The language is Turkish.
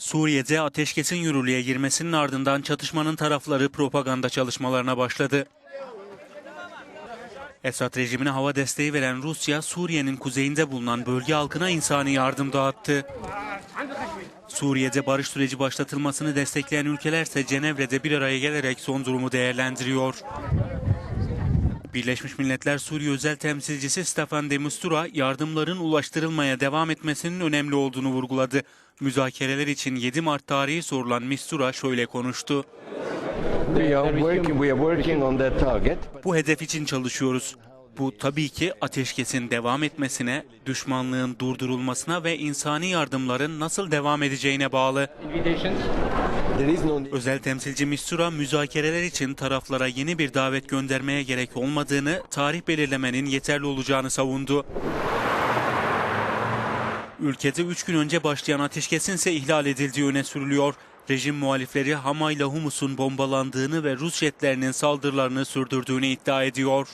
Suriye'de ateşkesin yürürlüğe girmesinin ardından çatışmanın tarafları propaganda çalışmalarına başladı. Esad rejimine hava desteği veren Rusya, Suriye'nin kuzeyinde bulunan bölge halkına insani yardım dağıttı. Suriye'de barış süreci başlatılmasını destekleyen ülkelerse Cenevre'de bir araya gelerek son durumu değerlendiriyor. Birleşmiş Milletler Suriye özel temsilcisi Staffan de Mistura yardımların ulaştırılmaya devam etmesinin önemli olduğunu vurguladı. Müzakereler için 7 Mart tarihi sorulan Mistura şöyle konuştu. Bu hedef için çalışıyoruz. Bu tabii ki ateşkesin devam etmesine, düşmanlığın durdurulmasına ve insani yardımların nasıl devam edeceğine bağlı. Özel temsilci Mistura müzakereler için taraflara yeni bir davet göndermeye gerek olmadığını, tarih belirlemenin yeterli olacağını savundu. Ülkede 3 gün önce başlayan ateşkesin ise ihlal edildiği öne sürülüyor. Rejim muhalifleri Hama ile Humus'un bombalandığını ve Rus jetlerinin saldırılarını sürdürdüğünü iddia ediyor.